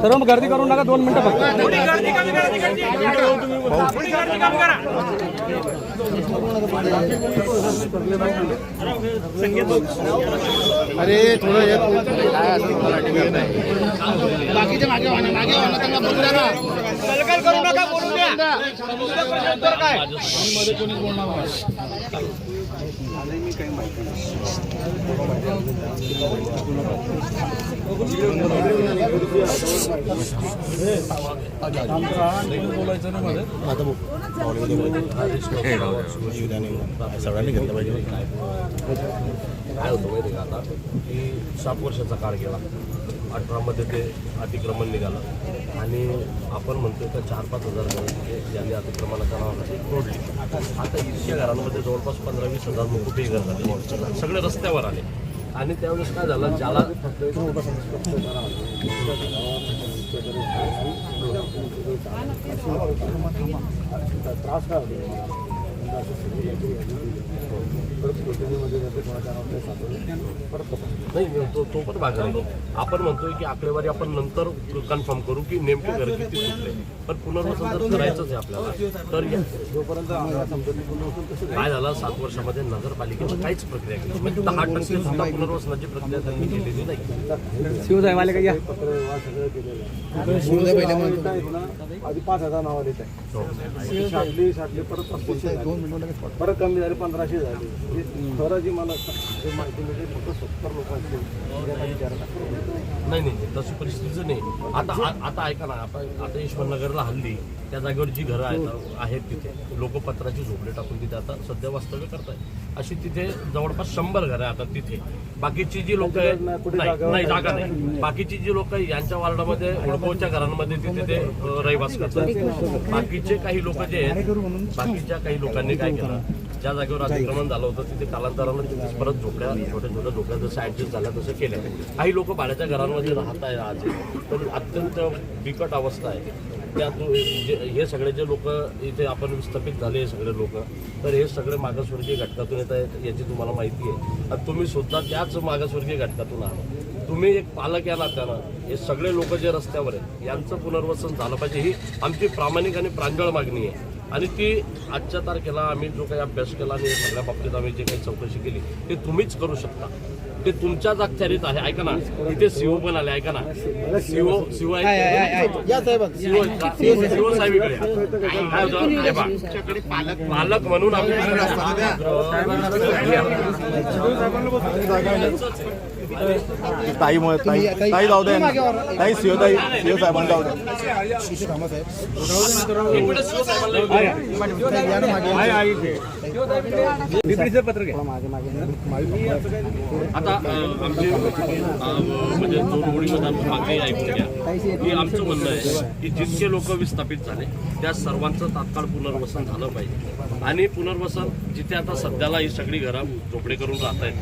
सर्व मग गर्दी करून नका दोन मिनिटं अरे थोडं हे बाकीच्या मागे मागे वाहना त्यांना बोलू द्या ना. कलकल करू नका बोलू द्या मध्ये सगळ्यांनी घेतलं पाहिजे. काय होतं माहिती का आता? की सात वर्षाचा काळ गेला. अठरामध्ये ते अतिक्रमण निघालं. आणि आपण म्हणतोय का चार पाच हजार घरं तिथे ज्यांनी अतिक्रमणाच्या नावासाठी तोडली. आता इतक्या घरांमध्ये जवळपास पंधरा वीस हजार मुकुटे घर झाले सगळे रस्त्यावर आले. आणि त्यावेळेस काय झालं ज्याला नाही तो तो पण भाग आपण म्हणतोय की आकडेवारी आपण नंतर कन्फर्म करू की नेमके घर किती सुटले पण पुनर्वसन जर करायचंच आहे आपल्याला. तर या- काय झालं? सात वर्षामध्ये नगरपालिकेनं काहीच प्रक्रिया केली म्हणजे दहा टक्के सुद्धा पुनर्वसनाची प्रक्रिया त्यांनी केलेली नाही. शिवसाहेब आले का या आधी पाच हजार नावं देत हो. आहे? साठली साठली परत पस्तीसशे. परत कमी झाली पंधराशे झाली. हे खरं जी मला माहिती मिळते फक्त सत्तर लोकांची नाही नाही नाही, तशी परिस्थितीच नाही. आता आता ऐका ना आता आता यशवंतनगरला हल्ली त्या जागेवर जी घरं आहेत आहेत तिथे लोक पत्राची झोपडे टाकून तिथे आता सध्या वास्तव्य करतायत. अशी तिथे जवळपास शंभर घरं आहेत आता तिथे. बाकीची जी लोक आहेत नाही नाही, जागा नाही. बाकीची जी लोक यांच्या वार्डामध्ये हुडकोच्या घरांमध्ये तिथे ते रहिवास करतात. बाकीचे काही लोक जे आहेत बाकीच्या काही लोकांनी काय केलं? ज्या जागेवर अतिक्रमण झालं होतं तिथे कालांतरानं तिथे परत झोपड्या छोट्या छोट्या झोपड्या जसं ऍडजस्ट झाल्या तसं केल्या. काही लोक भाड्याच्या घरांमध्ये राहत आहे आज. पण अत्यंत बिकट अवस्था आहे. त्यात जे- हे सगळे जे लोक इथे आपण विस्थापित झाले हे सगळे लोक तर हे सगळे मागासवर्गीय घटकातून येत आहेत याची तुम्हाला माहिती आहे. आणि तुम्ही सुद्धा त्याच मागासवर्गीय घटकातून आहात. तुम्ही एक पालक या नात्यानं हे सगळे लोक जे रस्त्यावर आहेत यांचं पुनर्वसन झालं पाहिजे. ही आमची प्रामाणिक आणि प्रांजळ मागणी आहे. आणि ती आजच्या तारखेला आम्ही जो काही अभ्यास केला आणि सगळ्या बाबतीत आम्ही जे काही चौकशी केली ते तुम्हीच करू शकता. ते तुमच्याच अखत्यारीत आहे. ऐका ना इथे सीओ पण आले. ऐका ना. सीओ सीओ या साहेब. सीओ सीओ साहेब इकडे? हे पालक म्हणून आम्ही ताई मुळे ताई ताई जाऊ दे. ताई शिव ताई. शिव साहेबांना जाऊ दे. म्हणजे आता आमची म्हणजे मागणी ऐकून घ्या. की आमचं म्हणणं आहे की जितके लोक विस्थापित झाले त्या सर्वांचं तात्काळ पुनर्वसन झालं पाहिजे. आणि पुनर्वसन जिथे आता सध्याला ही सगळी घरं झोपडे करून राहत आहेत